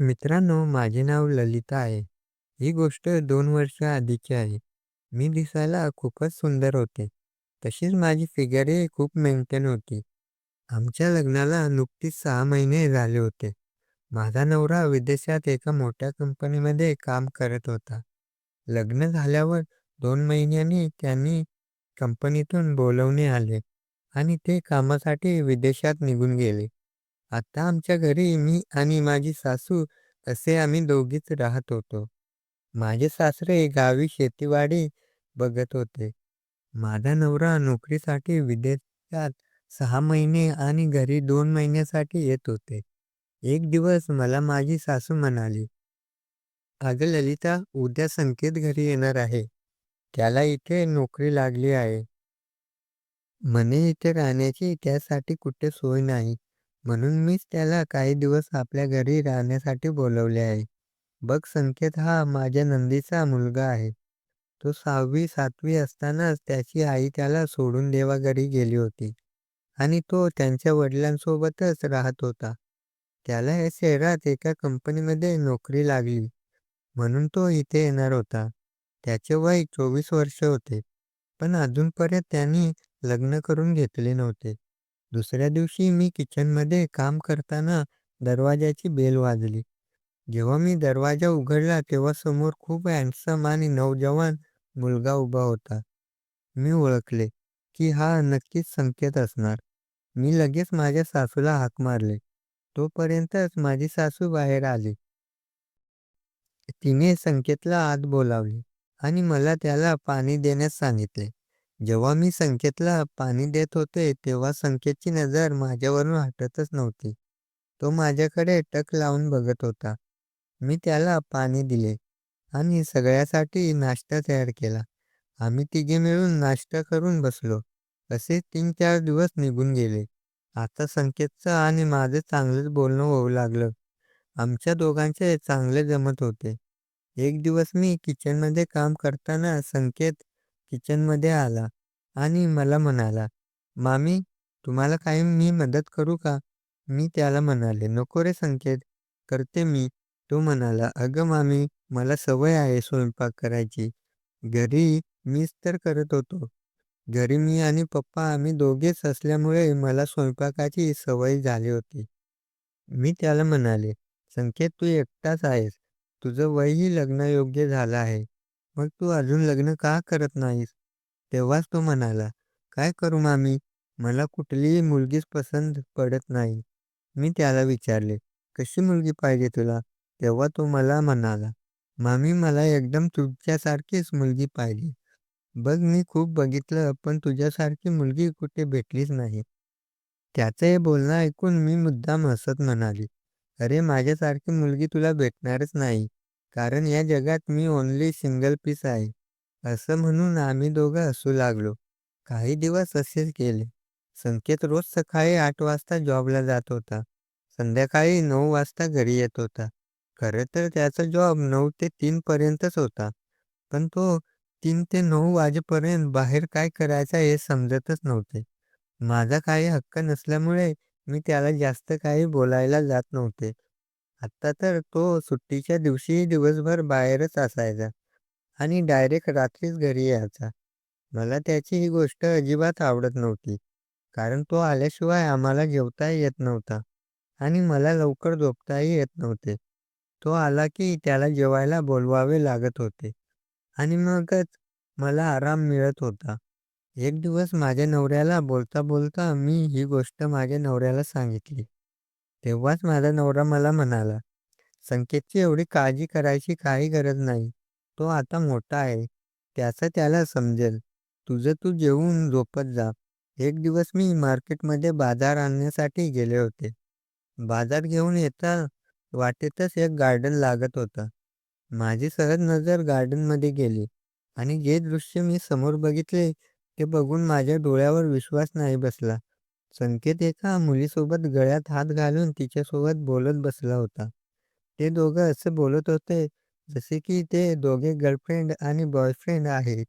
मित्रांनो, माझे नाव ललिता आहे. ही गोष्ट 2 वर्ष आधीची आहे. मी दिसायला खूपच सुंदर होते. तशीच माझी फिगरही खूप मेंटेन होती. आमच्या लग्नाला नुकतीच 6 महिने झाले होते. माझा नवरा विदेशात एका मोठ्या कंपनीमध्ये काम करत होता. लग्न झाल्यावर 2 महिन्यांनी त्यांनी कंपनीतून बोलावणे आले आणि ते कामासाठी विदेशात निघून गेले. आता आमच्या घरी मी आणि माझी सासू असे आम्ही दोघीच राहत होतो. माझे सासरे गावी शेतीवाडी बघत होते. माझा नवरा नोकरीसाठी विदेशात 6 महिने आणि घरी 2 महिन्यासाठी येत होते. एक दिवस मला माझी सासू म्हणाली, "अगं ललिता, उद्या संकेत घरी येणार आहे. त्याला इथे नोकरी लागली आहे. म्हणे इथे राहण्याची त्यासाठी कुठे सोय नाही. म्हणून मीच त्याला काही दिवस आपल्या घरी राहण्यासाठी बोलवले आहे. बघ संकेत हा माझ्या नंदीचा मुलगा आहे. तो 6वी-7वी असतानाच त्याची आई त्याला सोडून देवाघरी गेली होती आणि तो त्यांच्या वडिलांसोबतच राहत होता. त्याला या शहरात एका कंपनीमध्ये नोकरी लागली म्हणून तो इथे येणार होता. त्याचे वय 24 वर्ष होते, पण अजूनपर्यंत त्यांनी लग्न करून घेतले नव्हते. दुसऱ्या दिवशी मी किचनमध्ये काम करताना दरवाजाची बेल वाजली. जेव्हा मी दरवाजा उघडला तेव्हा समोर खूप हँडसम आणि नौजवान मुलगा उभा होता. मी ओळखले, की हा नक्कीच संकेत असणार. मी लगेच माझ्या सासूला हाक मारले तोपर्यंतच माझी सासू बाहेर आली. तिने संकेतला आत बोलावले आणि मला त्याला पाणी देण्यास सांगितले. जेव्हा मी संकेतला पाणी देत होते तेव्हा संकेतची नजर माझ्यावरून हटतच नव्हती. तो माझ्याकडे टक लावून बघत होता. मी त्याला पाणी दिले आणि सगळ्यासाठी नाश्ता तयार केला. आम्ही तिघे मिळून नाश्ता करून बसलो. असे 3-4 दिवस निघून गेले. आता संकेतचं आणि माझं चांगलंच बोलणं होऊ लागलं. आमच्या दोघांचे चांगले जमत होते. एक दिवस मी किचनमध्ये काम करताना संकेत किचनमध्ये आला आणि मला म्हणाला, "मामी, तुम्हाला काही मी मदत करू का?" मी त्याला म्हणाले, "नको रे संकेत, करते मी." तो म्हणाला, "अगं मामी, मला सवय आहे स्वयंपाक करायची. घरी मीच तर करत होतो. घरी मी आणि पप्पा आम्ही दोघेच असल्यामुळे मला स्वयंपाकाची सवय झाली होती." मी त्याला म्हणाले, "संकेत, तू एकटाच आहेस. तुझं वयही लग्नयोग्य झालं आहे. मग तू अजून लग्न का करत नाहीस?" तेव्हाच तो म्हणाला, "काय करू मामी, मला कुठलीही मुलगीच पसंत पडत नाही." मी त्याला विचारले, "कशी मुलगी पाहिजे तुला?" तेव्हा तो मला म्हणाला, "मामी, मला एकदम तुझ्यासारखीच मुलगी पाहिजे. बघ मी खूप बघितलं पण तुझ्यासारखी मुलगी कुठे भेटलीच नाही." त्याचं हे बोलणं ऐकून मी मुद्दाम हसत म्हणाली, "अरे माझ्यासारखी मुलगी तुला भेटणारच नाही. कारण या जगात मी ओन्ली सिंगल पीस आहे." असं म्हणून आम्ही दोघं हसू लागलो. काही दिवस असेच गेले. संकेत रोज सकाळी आठ वाजता जॉबला जात होता. संध्याकाळी नऊ वाजता घरी येत होता. खरं तर त्याचा जॉब नऊ ते तीन पर्यंतच होता. पण तो तीन ते नऊ वाजेपर्यंत बाहेर काय करायचा हे समजतच नव्हते. माझा काही हक्क नसल्यामुळे मी त्याला जास्त काही बोलायला जात नव्हते. आत्ता तर तो सुट्टीच्या दिवशीही दिवसभर बाहेरच असायचा आणि डायरेक्ट रात्रीच घरी यायचा. मला त्याची ही गोष्ट अजिबात आवडत नव्हती. कारण तो आल्याशिवाय आम्हाला जेवताही येत नव्हता आणि मला लवकर झोपताही येत नव्हते. तो आला की त्याला जेवायला बोलवावे लागत होते आणि मगच मला आराम मिळत होता. एक दिवस माझ्या नवऱ्याला बोलता बोलता मी ही गोष्ट माझ्या नवऱ्याला सांगितली. तेव्हाच माझा नवरा मला म्हणाला, "संकेतची एवढी काळजी करायची काही गरज नाही. तो आता मोठा आहे. त्याचं त्याला समजेल. तुझं तू जेवून झोपत जा." एक दिवस मी मार्केटमध्ये बाजार आणण्यासाठी गेले होते. बाजार घेऊन येता वाटेतच एक गार्डन लागत होतं. माझी सहज नजर गार्डनमध्ये गेली आणि जे दृश्य मी समोर बघितले ते बघून माझ्या डोळ्यावर विश्वास नाही बसला. संकेत एका मुलीसोबत गळ्यात हात घालून तिच्यासोबत बोलत बसला होता. ते दोघं असं बोलत होते जसे की ते दोघे गर्लफ्रेंड आणि बॉयफ्रेंड आहेत.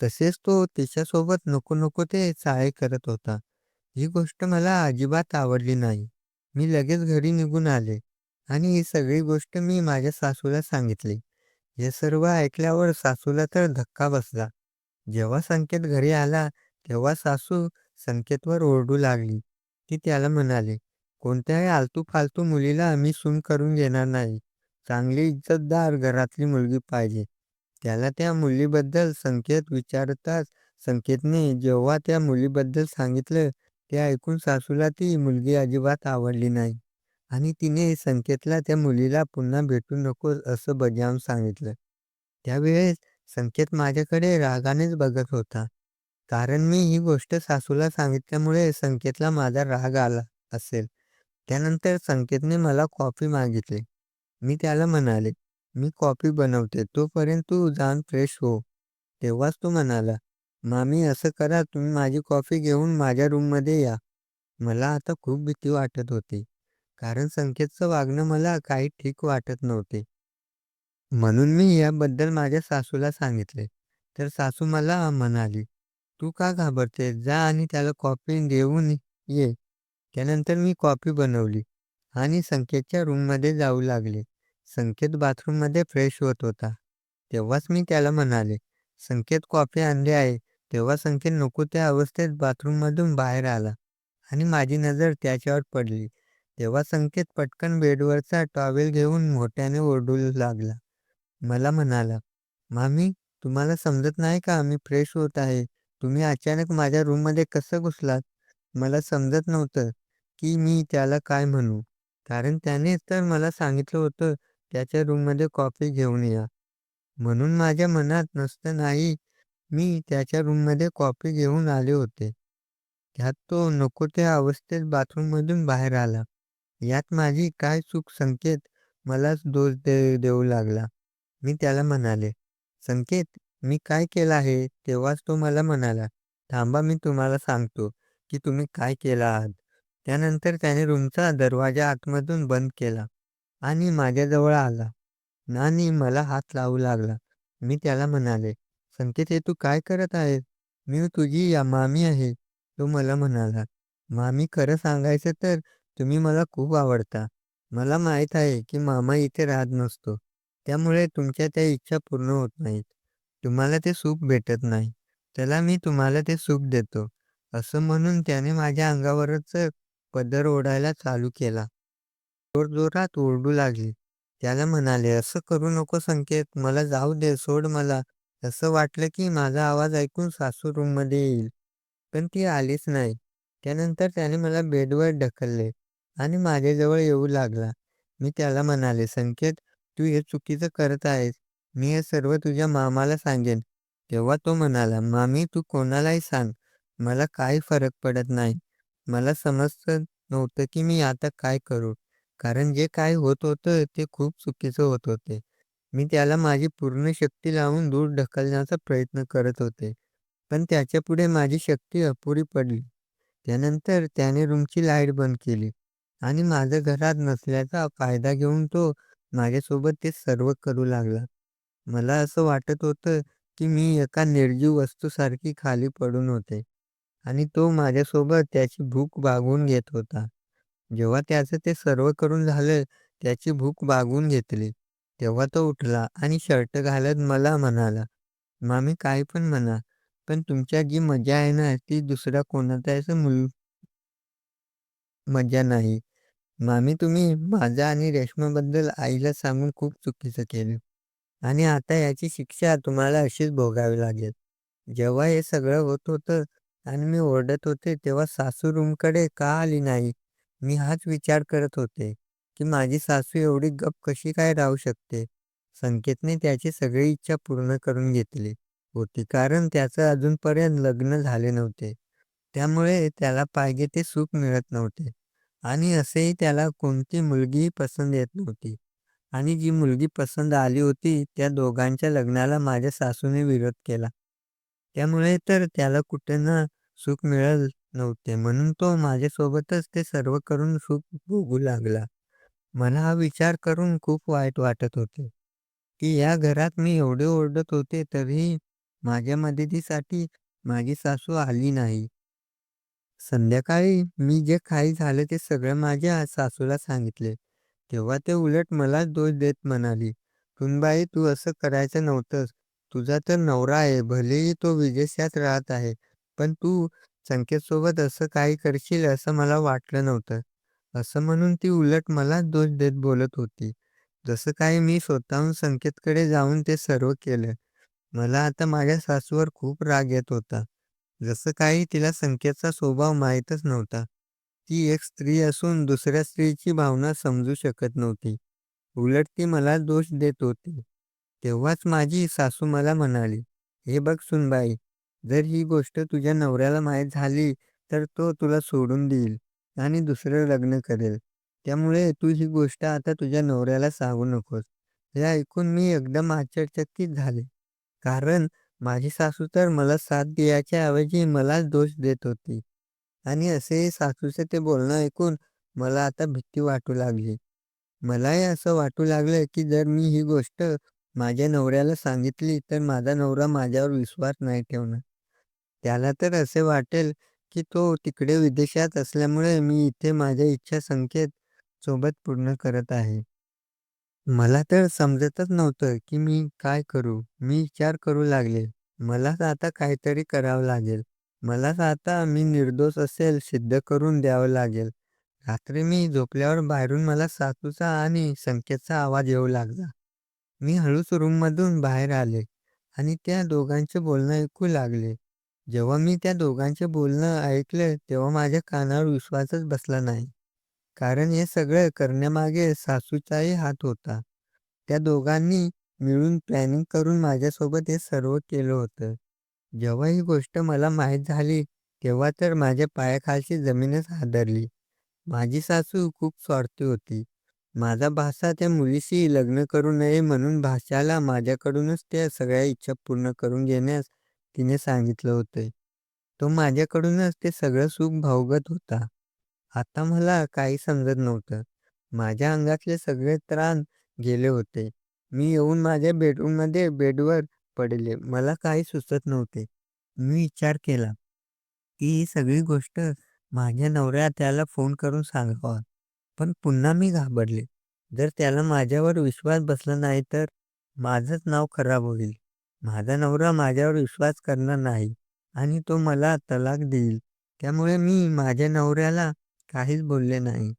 तसेच तो तिच्यासोबत नको नको ते चाळे करत होता. ही गोष्ट मला अजिबात आवडली नाही. मी लगेच घरी निघून आले आणि ही सगळी गोष्ट मी माझ्या सासूला सांगितली. हे सर्व ऐकल्यावर सासूला तर धक्का बसला. जेव्हा संकेत घरी आला, तेव्हा सासू संकेतवर ओरडू लागली. ती त्याला म्हणाली, "कोणत्याही आलतू-फालतू मुलीला मी सून करून घेणार नाही. चांगली इज्जतदार घरातली मुलगी पाहिजे." त्याला त्या मुलीबद्दल संकेत विचारताच संकेतने जेव्हा त्या मुलीबद्दल सांगितलं, ते ऐकून सासूला ती मुलगी अजिबात आवडली नाही आणि तिने संकेतला त्या मुलीला पुन्हा भेटू नकोस असं बजावून सांगितलं. त्यावेळेस संकेत माझ्याकडे रागानेच बघत होता. कारण मी ही गोष्ट सासूला सांगितल्यामुळे संकेतला माझा राग आला असेल. त्यानंतर संकेतने मला कॉफी मागितली. मी त्याला म्हणाले, "मी कॉफी बनवते, तोपर्यंत तू जाऊन फ्रेश हो." तेव्हाच तो म्हणाला, "मामी असं करा, तुम्ही माझी कॉफी घेऊन माझ्या रूममध्ये या." मला आता खूप भीती वाटत होती. कारण संकेतचं वागणं मला काही ठीक वाटत नव्हते. म्हणून मी याबद्दल माझ्या सासूला सांगितले. तर सासू मला म्हणाली, "तू का घाबरते? जा आणि त्याला कॉफी देऊन ये." त्यानंतर मी कॉफी बनवली आणि संकेतच्या रूममध्ये जाऊ लागले. संकेत बाथरूममध्ये फ्रेश होत होता. तेव्हाच मी त्याला म्हणाले, "संकेत कॉफी आणली आहे." तेव्हा संकेत नको त्या अवस्थेत बाथरूममधून बाहेर आला आणि माझी नजर त्याच्यावर पडली. तेव्हा संकेत पटकन बेडवरचा टॉवेल घेऊन मोठ्याने ओरडू लागला. मला म्हणाला, "मामी, तुम्हाला समजत नाही का मी फ्रेश होत आहे. तुम्ही अचानक माझ्या रूममध्ये कसं घुसलात?" मला समजत नव्हतं, की मी त्याला काय म्हणू. कारण त्याने तर मला सांगितलं होतं, त्याच्या रूममध्ये कॉफी घेऊन या. म्हणून माझ्या मनात नसतं नाही, मी त्याच्या रूममध्ये कॉफी घेऊन आले होते. त्यात तो नको त्या अवस्थेत बाथरूममधून बाहेर आला. यात माझी काय चूक संकेत मलाच दोष दे देऊ लागला. मी त्याला म्हणाले, "संकेत, मी काय केलं आहे?" तेव्हाच तो मला म्हणाला, "थांबा मी तुम्हाला सांगतो, की तुम्ही काय केलं आहात." त्यानंतर त्याने रूमचा दरवाजा आतमधून बंद केला आणि माझ्याजवळ आला आणि मला हात लावू लागला. मी त्याला म्हणाले, "संकेत हे तू काय करत आहेस? मी तुझी या मामी आहे." तो मला म्हणाला, "मामी खरं सांगायचं तर तुम्ही मला खूप आवडता. मला माहीत आहे की मामा इथे राहत नसतो. त्यामुळे तुमच्या त्या इच्छा पूर्ण होत नाहीत. तुम्हाला ते सूप भेटत नाही. चला मी तुम्हाला ते सूप देतो." असं म्हणून त्याने माझ्या अंगावरच पदर ओढायला चालू केला. जोरजोरात ओरडू लागली. त्याला म्हणाले, "असं करू नको संकेत, मला जाऊ दे, सोड मला." असं वाटलं की माझा आवाज ऐकून सासू रूममध्ये येईल. पण ती आलीच नाही. त्यानंतर त्याने मला बेडवर ढकलले आणि माझ्याजवळ येऊ लागला. मी त्याला म्हणाले, "संकेत, तू हे चुकीचं करत आहेस. मी हे सर्व तुझ्या मामाला सांगेन." तेव्हा तो म्हणाला, "मामी, तू कोणालाही सांग. मला काही फरक पडत नाही." मला समजतं नव्हतं की मी आता काय करू. कारण जे काय होत होतं ते खूप चुकीचं होत होते. मी त्याला माझी पूर्ण शक्ती लावून दूर ढकलण्याचा प्रयत्न करत होते. पण त्याच्यापुढे माझी शक्ती अपुरी पडली. त्यानंतर त्याने रूमची लाइट बंद केली आणि माझं घरात नसल्याचा फायदा घेऊन तो माझ्यासोबत ते सर्व करू लागला. मला असं वाटत होतं की मी एका निर्जीव वस्तूसारखी खाली पडून होते आणि तो माझ्यासोबत त्याची भूक भागवून घेत होता. जेव्हा त्याचं ते सर्व करून झालं, त्याची भूक बागवून घेतली, तेव्हा तो उठला आणि शर्ट घालत मला म्हणाला, "मामी काही पण म्हणा, पण तुमच्यात जी मजा आहे ना, ती दुसऱ्या कोणाच्याच मुल मजा नाही. मामी तुम्ही माझा आणि रेश्माबद्दल आईला सांगून खूप चुकीचं केलं आणि आता याची शिक्षा तुम्हाला अशीच भोगावी लागेल." जेव्हा हे सगळं होत होतं आणि मी ओरडत होते, तेव्हा सासू रूमकडे का आली नाही? मी हाच विचार करत होते, की माझी सासू एवढी गप कशी काय राहू शकते? संकेतने त्याची सगळी इच्छा पूर्ण करून घेतली होती कारण त्याचं अजूनपर्यंत लग्न झाले नव्हते. त्यामुळे त्याला पाहिजे ते सुख मिळत नव्हते आणि असेही त्याला कोणती मुलगीही पसंत येत नव्हती आणि जी मुलगी पसंत आली होती, त्या दोघांच्या लग्नाला माझ्या सासूने विरोध केला. त्यामुळे तर त्याला कुठे ना सुख मिळत नव्हते म्हणून तो माझ्यासोबतच ते सर्व करून सुख भोगू लागला. मला हा विचार करून खूप वाईट वाटत होते, की या घरात मी एवढे ओरडत होते तरीही माझ्या मदतीसाठी माझी सासू आली नाही. संध्याकाळी मी जे काही झालं ते सगळं माझ्या सासूला सांगितले. तेव्हा ते उलट मलाच दोष देत म्हणाली, "सुनबाई तू असं करायचं नव्हतंस. तुझा तर नवरा आहे, भलेही तो विदेशात राहत आहे, पण तू संकेतसोबत असं काही करशील असं मला वाटलं नव्हतं." असं म्हणून ती उलट मलाच दोष देत बोलत होती. जसं काही मी स्वतःहून संकेतकडे जाऊन ते सर्व केलं. मला आता माझ्या सासूवर खूप राग येत होता. जसं काही तिला संकेतचा स्वभाव माहीतच नव्हता. ती एक स्त्री असून दुसऱ्या स्त्रीची भावना समजू शकत नव्हती. उलट ती मला दोष देत होती. तेव्हाच माझी सासू मला म्हणाली, "हे बघ सुनबाई, जर ही गोष्ट तुझ्या नवऱ्याला माहीत झाली तर तो तुला सोडून देईल आणि दुसरं लग्न करेल. त्यामुळे तू ही गोष्ट आता तुझ्या नवऱ्याला सांगू नकोस." हे ऐकून मी एकदम आश्चर्यचकित झाले. कारण माझी सासू तर मला साथ द्यायच्या ऐवजी मलाच दोष देत होती. आणि असे सासूचे ते बोलणं ऐकून मला आता भीती वाटू लागली. मलाही असं वाटू लागलं, की जर मी ही गोष्ट माझ्या नवऱ्याला सांगितली तर माझा नवरा माझ्यावर विश्वास नाही ठेवणार. त्याला तर असे वाटेल, की तो तिकडे विदेशात असल्यामुळे मी इथे माझ्या इच्छा संकेत सोबत पूर्ण करत आहे. मला तर समजतच नव्हतं, की मी काय करू? मी विचार करू लागले, मलाच आता काहीतरी करावं लागेल. मलाच आता मी निर्दोष असेल सिद्ध करून द्यावं लागेल. रात्री मी झोपल्यावर बाहेरून मला सासूचा आणि संकेतचा आवाज येऊ लागला. मी हळूच रूममधून बाहेर आले आणि त्या दोघांचे बोलणं ऐकू लागले. जेव्हा मी त्या दोघांचे बोलणं ऐकले तेव्हा माझ्या कानावर विश्वासच बसला नाही. कारण हे सगळं करण्यामागे सासूचाही हात होता. त्या दोघांनी मिळून प्लॅनिंग करून माझ्यासोबत हे सर्व केलं होतं. जेव्हा ही गोष्ट मला माहीत झाली तेव्हा तर माझ्या पायाखालची जमीनच हादरली. माझी सासू खूप स्वार्थी होती. माझा भाचा त्या मुलीशी लग्न करू नये म्हणून भाच्याला माझ्याकडूनच त्या सगळ्या इच्छा पूर्ण करून घेण्यास तिने सांगितलं होतं. तो माझ्याकडूनच ते सगळं सुख भोगत होता. आता मला काही समजत नव्हतं. माझ्या अंगातले सगळे त्राण गेले होते. मी येऊन माझ्या बेडरूममध्ये बेडवर पडले. मला काही सुचत नव्हते. मी विचार केला, की ही सगळी गोष्ट माझ्या नवऱ्याला त्याला फोन करून सांगावा. पण पुन्हा मी घाबरले. जर त्याला माझ्यावर विश्वास बसला नाही तर माझंच नाव खराब होईल. माझा नवरा माझ्यावर विश्वास करणार नाही आणि तो मला तलाक देईल. त्यामुळे मी माझ्या नवऱ्याला काहीच बोलले नाही.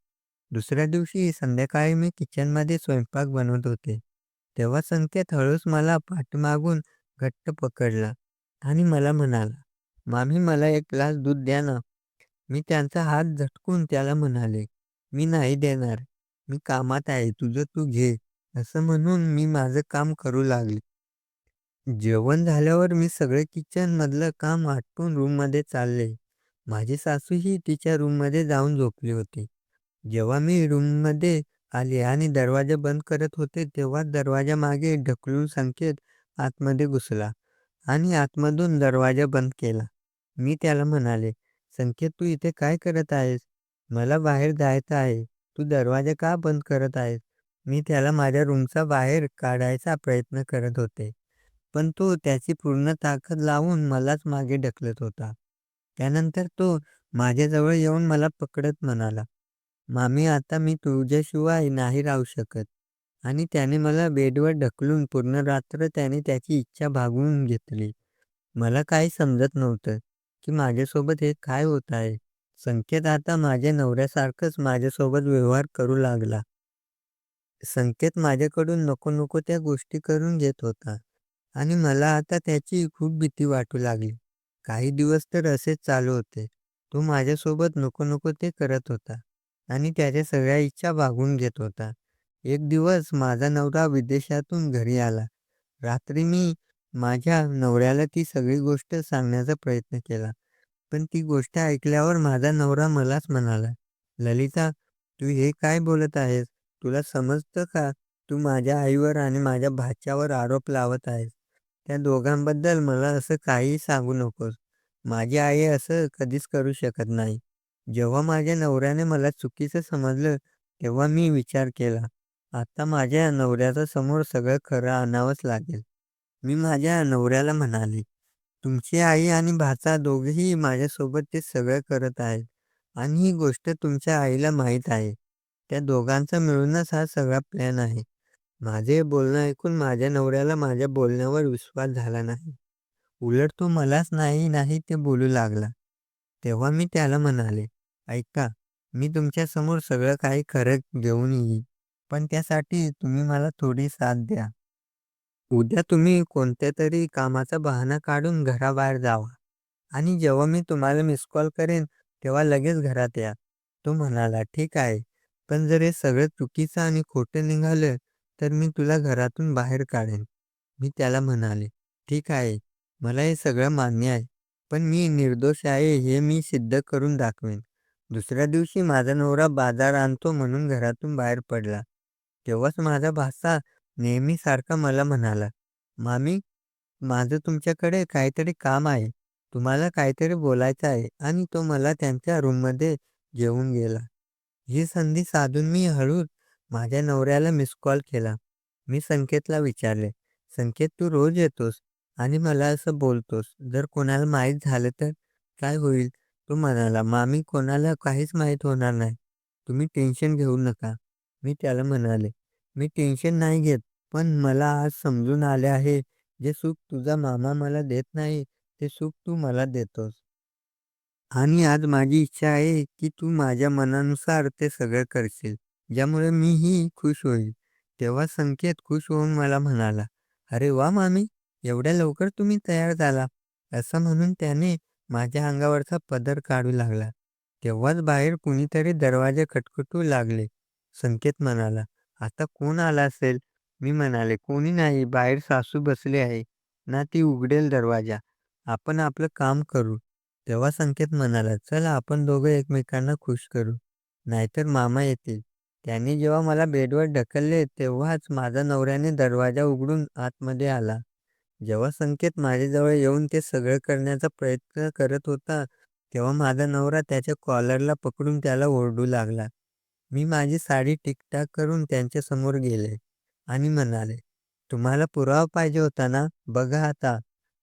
दुसऱ्या दिवशी संध्याकाळी मी किचनमध्ये स्वयंपाक बनवत होते. तेव्हा संकेत हळूच मला पाठीमागून घट्ट पकडला आणि मला म्हणाला, "मामी मला एक ग्लास दूध द्या ना." मी त्यांचा हात झटकून त्याला म्हणाले, "मी नाही देणार. मी कामात आहे. तुझं तू घे." असं म्हणून मी माझं काम करू लागले. जेवण झाल्यावर मी सगळे किचनमधलं काम आटपून रूममध्ये चालले. माझी सासूही तिच्या रूममध्ये जाऊन झोपली होती. जेव्हा मी रूममध्ये आले आणि दरवाजा बंद करत होते तेव्हा दरवाजामागे ढकलून संकेत आतमध्ये घुसला आणि आतमधून दरवाजा बंद केला. मी त्याला म्हणाले, "संकेत तू इथे काय करत आहेस? मला बाहेर जायचं आहे. तू दरवाजा का बंद करत आहेस?" मी त्याला माझ्या रूमचा बाहेर काढायचा प्रयत्न करत होते. पण तो त्याची पूर्ण ताकद लावून मलाच मागे ढकलत होता. त्यानंतर तो माझ्याजवळ येऊन मला पकडत म्हणाला, "मामी आता मी तुझ्याशिवाय नाही राहू शकत." आणि त्याने मला बेडवर ढकलून पूर्ण रात्र त्याने त्याची इच्छा भागवून घेतली. मला काही समजत नव्हतं, की माझ्यासोबत हे काय होत आहे. संकेत आता माझ्या नवऱ्यासारखंच माझ्यासोबत व्यवहार करू लागला. संकेत माझ्याकडून नको नको त्या गोष्टी करून घेत होता आणि मला आता त्याची खूप भीती वाटू लागली. काही दिवस तर असेच चालू होते. तो माझ्यासोबत नको नको ते करत होता आणि त्याच्या सगळ्या इच्छा भागून घेत होता. एक दिवस माझा नवरा विदेशातून घरी आला. रात्री मी माझ्या नवऱ्याला ती सगळी गोष्ट सांगण्याचा प्रयत्न केला. पण ती गोष्ट ऐकल्यावर माझा नवरा मलाच म्हणाला, "ललिता, तू हे काय बोलत आहेस? तुला समजतं का? तू माझ्या आईवर आणि माझ्या भाच्यावर आरोप लावत आहेस. त्या दोघांबद्दल मला असं काहीही सांगू नकोस. माझी आई असं कधीच करू शकत नाही." जेव्हा माझ्या नवऱ्याने मला चुकीचं समजलं तेव्हा मी विचार केला, आता माझ्या नवऱ्याच्या समोर सगळं खरं आणावंच लागेल. मी माझ्या नवऱ्याला म्हणाले, "तुमची आई आणि भाचा दोघेही माझ्यासोबत ते सगळं करत आहेत आणि ही गोष्ट तुमच्या आईला माहीत आहे. त्या दोघांचा मिळूनच हा सगळा प्लॅन आहे. माझे बोलणं ऐकून माझ्या नवऱ्याला माझ्या बोलण्यावर विश्वास झाला नाही. उलट तो मलाच नाही नाही ते बोलू लागला. तेव्हा मी त्याला म्हणाले, "ऐका, मी तुमच्यासमोर सगळं काही खरं घेऊन येईन, पण त्यासाठी तुम्ही मला थोडी साथ द्या. उद्या तुम्ही कोणत्यातरी कामाचा बहाणा काढून घराबाहेर जावा आणि जेव्हा मी तुम्हाला मिस कॉल करेन तेव्हा लगेच घरात या." तो म्हणाला, "ठीक आहे, पण जर हे सगळं चुकीचं आणि खोटं निघालं तर मी तुला घरातून बाहेर काढेन." मी त्याला म्हणाले, "ठीक आहे, मला हे सगळं मान्य आहे, पण मी निर्दोष आहे हे मी सिद्ध करून दाखवेन." दुसऱ्या दिवशी माझा नवरा बाजार आणतो म्हणून घरातून बाहेर पडला. तेव्हाच माझा भाचा नेहमीसारखा मला म्हणाला, "मामी, माझं तुमच्याकडे काहीतरी काम आहे. तुम्हाला काहीतरी बोलायचं आहे." आणि तो मला त्यांच्या रूममध्ये घेऊन गेला. ही संधी साधून मी हळूच माझ्या नवऱ्याला मिस कॉल केला. मी संकेतला विचारले, "संकेत, तू रोज येतोस आणि मला असं बोलतोस. जर कोणाला माहीत झालं तर काय होईल?" तो म्हणाला, "मामी, कोणाला काहीच माहीत होणार नाही. तुम्ही टेन्शन घेऊ नका." मी त्याला म्हणाले, "मी टेन्शन नाही घेत, पण मला आज समजून आले आहे, जे सुख तुझा मामा मला देत नाही, ते सुख तू मला देतोस. आणि आज माझी इच्छा आहे की तू माझ्या मनानुसार ते सगळं करशील, ज्यामुळे मीही खुश होईल." तेव्हा संकेत खुश होऊन मला म्हणाला, "अरे वाह मामी, एवढ्या लवकर तुम्ही तयार झाला." असं म्हणून त्याने माझ्या अंगावरचा पदर काढू लागला. तेव्हाच बाहेर कुणीतरी दरवाजे खटखटू लागले. संकेत म्हणाला, "आता कोण आला असेल?" मी म्हणाले, "कोणी नाही, बाहेर सासू बसली आहे ना, ती उघडेल दरवाजा. आपण आपलं काम करू." तेव्हा संकेत म्हणाला, चला आपण दोघं एकमेकांना खुश करू, नाहीतर मामा येतील." त्याने जेव्हा मला बेडवर ढकलले तेव्हाच माझा नवऱ्याने दरवाजा उघडून आतमध्ये आला. जेव्हा संकेत माझ्याजवळ येऊन ते सगळं करण्याचा प्रयत्न करत होता, तेव्हा माझा नवरा त्याच्या कॉलरला पकडून त्याला ओरडू लागला. मी माझी साडी ठीकठाक करून त्यांच्यासमोर गेले आणि म्हणाले, "तुम्हाला पुरावा पाहिजे होता ना? बघा आता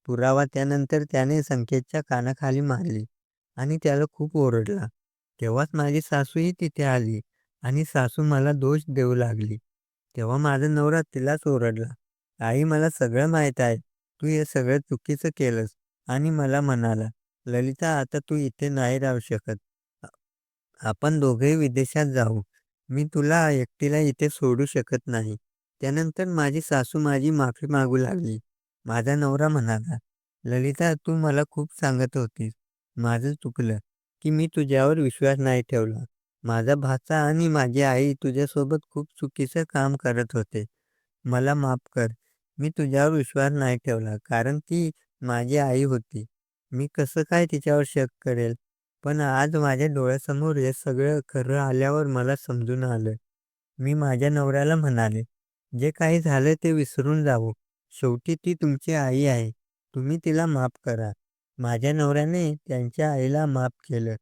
पुरावा." त्यानंतर त्याने संकेतच्या कानाखाली मारली आणि त्याला खूप ओरडला. तेव्हाच माझी सासूही तिथे आली आणि सासू मला दोष देऊ लागली. तेव्हा माझा नवरा तिलाच ओरडला, "आई, मला सगळं माहीत आहे. तू हे सगळं चुकीचं केलंस." आणि मला म्हणाला, "ललिता, आता तू इथे नाही राहू शकत. आपण दोघेही विदेशात जाऊ. मी तुला एकटीला इथे सोडू शकत नाही." त्यानंतर माझी सासू माझी माफी मागू लागली. माझा नवरा म्हणाला, "ललिता, तू मला खूप सांगत होतीस. माझं चुकलं की मी तुझ्यावर विश्वास नाही ठेवला. माझा भाचा आणि माझी आई तुझ्यासोबत खूप चुकीचं काम करत होते. मला माफ कर. मी तुझ्यावर विश्वास नाही ठेवला, कारण ती माझी आई होती. मी कसं काय तिच्यावर शक करेल? पण आज माझ्या डोळ्यासमोर हे सगळं खरं आल्यावर मला समजून आलं." मी माझ्या नवऱ्याला म्हणाले, "जे काही झालं ते विसरून जावं शेवटी ती तुमची आई आहे. तुम्ही तिला माफ करा." माझ्या नवऱ्याने त्यांच्या आईला माफ केलं.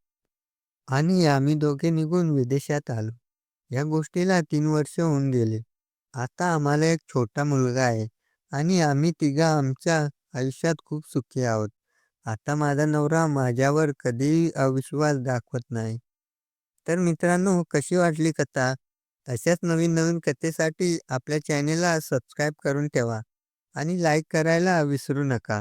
आणि आम्ही दोघे निघून विदेशात आलो. या गोष्टीला तीन वर्ष होऊन गेले. आता आम्हाला एक छोटा मुलगा आहे आणि आम्ही तिघं आमच्या आयुष्यात खूप सुखी आहोत. आता माझा नवरा माझ्यावर कधीही अविश्वास दाखवत नाही. तर मित्रांनो, हो, कशी वाटली कथा? अशाच नवीन नवीन कथेसाठी आपल्या चॅनेलला सबस्क्राईब करून ठेवा आणि लाईक करायला विसरू नका.